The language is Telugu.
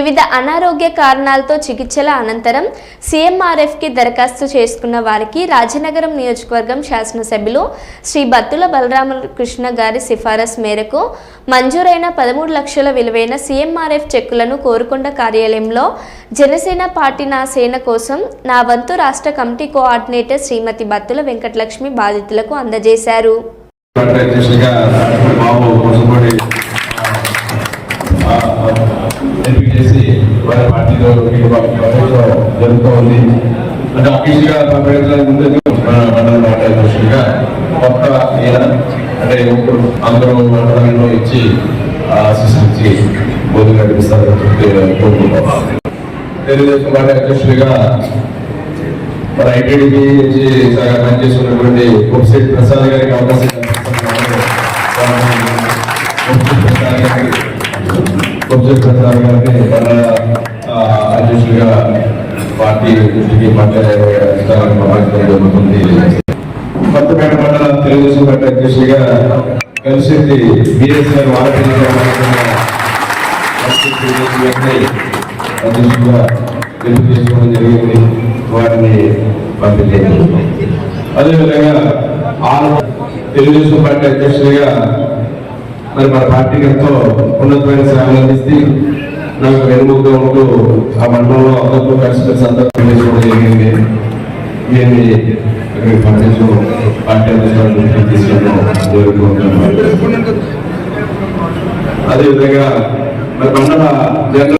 వివిధ అనారోగ్య కారణాలతో చికిత్సల అనంతరం సీఎంఆర్ఎఫ్కి దరఖాస్తు చేసుకున్న వారికి రాజనగరం నియోజకవర్గం శాసనసభ్యులు శ్రీ బత్తుల బలరామకృష్ణ గారి సిఫారసు మేరకు మంజూరైన పదమూడు లక్షల విలువైన సీఎంఆర్ఎఫ్ చెక్కులను కోరుకొండ కార్యాలయంలో జనసేన పార్టీ నా సేన కోసం నా వంతు రాష్ట్ర కమిటీ కోఆర్డినేటర్ శ్రీమతి బత్తుల వెంకటలక్ష్మి బాధితులకు అందజేశారు. వారి పార్టీలో పార్టీలో జరుగుతూ ఉంది అంటే అఫీషియల్గా ప్రకటించడానికి ముందు మన మండల పార్టీ అధ్యక్షుడిగా కొత్త ఈయన అంటే ఇప్పుడు అందరూ మండలంలో ఇచ్చి ఆశీస్సులిచ్చి బోధన నడిపిస్తారని చెప్పి కోరుకుంటున్నాం తెలుగుదేశం పార్టీ అధ్యక్షుడిగా మన ఐటీడీకి నుంచి చాలా పనిచేస్తున్నటువంటి కొప్సెట్ ప్రసాద్ గారికి అవకాశం కల్పిస్తున్నాము. కొప్సెట్ ప్రసాద్ గారికి కొప్సెట్ ప్రసాద్ గారికి మన ఆ, అధ్యక్షుడిగా పార్టీ దృష్టికి పంచాయతీ జరుగుతుంది. కొత్తపేట మండల తెలుగుదేశం పార్టీ అధ్యక్షుడిగా కలిసి బిఎస్ గారు అధ్యక్షుడిగా ఎదురు చేసుకోవడం జరిగింది. వారిని పంపిణీ అదేవిధంగా ఆరు తెలుగుదేశం పార్టీ అధ్యక్షుడిగా మరి మన పార్టీకి ఎంతో ఉన్నతమైన సేవలు అందిస్తే నాకు వెనుముగ్గా ఉంటూ ఆ మండలంలో అందరితో కలిసి కలిసి అందరూ చేసుకోవడం జరిగింది. దీన్ని ఇక్కడికి పంపించడం పార్టీ అధ్యక్షులు తీసుకెళ్ళడం జరుగుతుంది అదేవిధంగా మరి మండల జనరల్